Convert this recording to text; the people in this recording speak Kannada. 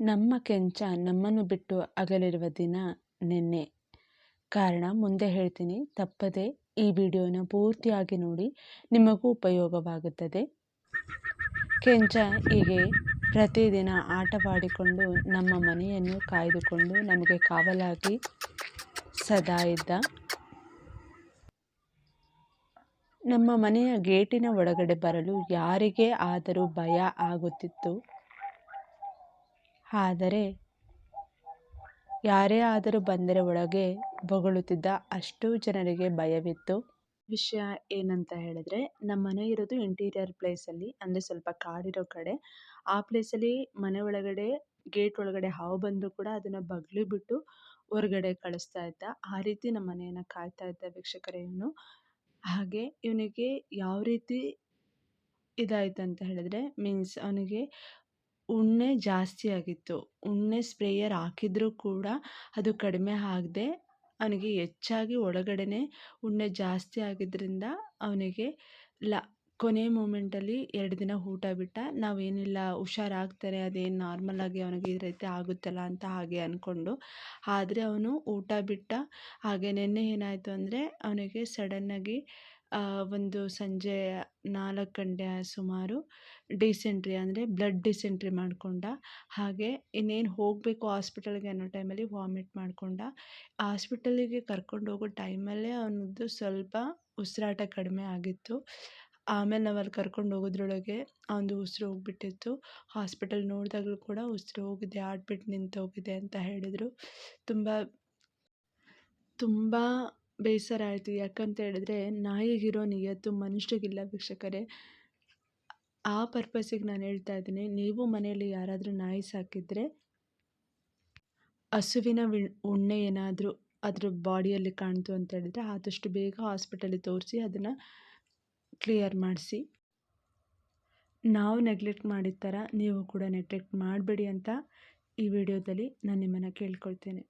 ನಮ್ಮ ಕೆಂಚ ನಮ್ಮನ್ನು ಬಿಟ್ಟು ಅಗಲಿರುವ ದಿನ ನಿನ್ನೆ. ಕಾರಣ ಮುಂದೆ ಹೇಳ್ತೀನಿ, ತಪ್ಪದೆ ಈ ವಿಡಿಯೋನ ಪೂರ್ತಿಯಾಗಿ ನೋಡಿ, ನಿಮಗೂ ಉಪಯೋಗವಾಗುತ್ತದೆ. ಕೆಂಚ ಹೀಗೆ ಪ್ರತಿದಿನ ಆಟವಾಡಿಕೊಂಡು ನಮ್ಮ ಮನೆಯನ್ನು ಕಾಯ್ದುಕೊಂಡು ನಮಗೆ ಕಾವಲಾಗಿ ಸದಾ ಇದ್ದ. ನಮ್ಮ ಮನೆಯ ಗೇಟಿನ ಒಳಗಡೆ ಬರಲು ಯಾರಿಗೆ ಆದರೂ ಭಯ ಆಗುತ್ತಿತ್ತು. ಆದರೆ ಯಾರೇ ಆದರೂ ಬಂದರೆ ಒಳಗೆ ಬೊಗಳುತ್ತಿದ್ದ ಅಷ್ಟು ಜನರಿಗೆ ಭಯವಿತ್ತು. ವಿಷಯ ಏನಂತ ಹೇಳಿದ್ರೆ, ನಮ್ಮ ಮನೆ ಇರೋದು ಇಂಟೀರಿಯರ್ ಪ್ಲೇಸಲ್ಲಿ ಅಂದರೆ ಸ್ವಲ್ಪ ಕಾಡಿರೋ ಕಡೆ. ಆ ಪ್ಲೇಸಲ್ಲಿ ಮನೆ ಒಳಗಡೆ ಗೇಟ್ ಒಳಗಡೆ ಹಾವು ಬಂದರೂ ಕೂಡ ಅದನ್ನು ಬಗ್ಲಿ ಬಿಟ್ಟು ಹೊರಗಡೆ ಕಳಿಸ್ತಾ ಇದ್ದ. ಆ ರೀತಿ ನಮ್ಮ ಮನೆಯನ್ನು ಕಾಯ್ತಾ ಇದ್ದ ವೀಕ್ಷಕರೇ ಇವನು. ಹಾಗೆ ಇವನಿಗೆ ಯಾವ ರೀತಿ ಇದಾಯ್ತು ಅಂತ ಹೇಳಿದ್ರೆ ಮೀನ್ಸ್ ಅವನಿಗೆ ಉಣ್ಣೆ ಜಾಸ್ತಿ ಆಗಿತ್ತು. ಉಣ್ಣೆ ಸ್ಪ್ರೇಯರ್ ಹಾಕಿದ್ರೂ ಕೂಡ ಅದು ಕಡಿಮೆ ಆಗದೆ ಅವನಿಗೆ ಹೆಚ್ಚಾಗಿ ಒಳಗಡೆನೆ ಉಣ್ಣೆ ಜಾಸ್ತಿ ಆಗಿದ್ದರಿಂದ ಅವನಿಗೆ ಲ, ಕೊನೆ ಮೂಮೆಂಟಲ್ಲಿ ಎರಡು ದಿನ ಊಟ ಬಿಟ್ಟ ನಾವೇನಿಲ್ಲ ಹುಷಾರಾಗ್ತಾರೆ, ಅದೇನು ನಾರ್ಮಲಾಗಿ ಅವನಿಗೆ ಈ ರೀತಿ ಆಗುತ್ತಲ್ಲ ಅಂತ ಹಾಗೆ ಅಂದ್ಕೊಂಡು ಆದರೆ ಅವನು ಊಟ ಬಿಟ್ಟ ಹಾಗೆ ನಿನ್ನೆ ಏನಾಯಿತು ಅಂದರೆ ಅವನಿಗೆ ಸಡನ್ನಾಗಿ ಒಂದು ಸಂಜೆ ನಾಲ್ಕು ಗಂಟೆ ಸುಮಾರು ಡಿಸೆಂಟ್ರಿ ಅಂದರೆ ಬ್ಲಡ್ ಡಿಸೆಂಟ್ರಿ ಮಾಡಿಕೊಂಡ, ಹಾಗೆ ಇನ್ನೇನು ಹೋಗಬೇಕು ಹಾಸ್ಪಿಟಲ್ಗೆ ಅನ್ನೋ ಟೈಮಲ್ಲಿ ವಾಮಿಟ್ ಮಾಡಿಕೊಂಡ ಹಾಸ್ಪಿಟಲಿಗೆ ಕರ್ಕೊಂಡು ಹೋಗೋ ಟೈಮಲ್ಲೇ ಅವನದ್ದು ಸ್ವಲ್ಪ ಉಸಿರಾಟ ಕಡಿಮೆ ಆಗಿತ್ತು. ಆಮೇಲೆ ನಾವು ಅಲ್ಲಿ ಕರ್ಕೊಂಡು ಹೋಗೋದ್ರೊಳಗೆ ಅವನದು ಉಸಿರು ಹೋಗ್ಬಿಟ್ಟಿತ್ತು. ಹಾಸ್ಪಿಟಲ್ ನೋಡಿದಾಗಲೂ ಕೂಡ ಉಸಿರು ಹೋಗಿದೆ ಹಾರ್ಟ್ ನಿಂತೋಗಿದೆ ಅಂತ ಹೇಳಿದರು. ತುಂಬ ತುಂಬ ಬೇಸರ ಆಯಿತು. ಯಾಕಂತ ಹೇಳಿದ್ರೆ ನಾಯಿಗಿರೋ ನಿಯತ್ತು ಮನುಷ್ಯರಿಗಿಲ್ಲ ವೀಕ್ಷಕರೇ. ಆ ಪರ್ಪಸ್ಸಿಗೆ ನಾನು ಹೇಳ್ತಾ ಇದ್ದೀನಿ. ನೀವು ಮನೆಯಲ್ಲಿ ಯಾರಾದರೂ ನಾಯಿ ಸಾಕಿದರೆ, ಹಸುವಿನ ಉಣ್ಣೆ ಏನಾದರೂ ಅದ್ರ ಬಾಡಿಯಲ್ಲಿ ಕಾಣ್ತು ಅಂತ ಹೇಳಿದರೆ, ಆದಷ್ಟು ಬೇಗ ಹಾಸ್ಪಿಟಲಿಗೆ ತೋರಿಸಿ ಅದನ್ನು ಕ್ಲಿಯರ್ ಮಾಡಿಸಿ. ನಾವು ನೆಗ್ಲೆಕ್ಟ್ ಮಾಡಿದ ಥರ ನೀವು ಕೂಡ ನೆಗ್ಲೆಕ್ಟ್ ಮಾಡಬೇಡಿ ಅಂತ ಈ ವಿಡಿಯೋದಲ್ಲಿ ನಾನು ನಿಮ್ಮನ್ನು ಕೇಳ್ಕೊಳ್ತೇನೆ.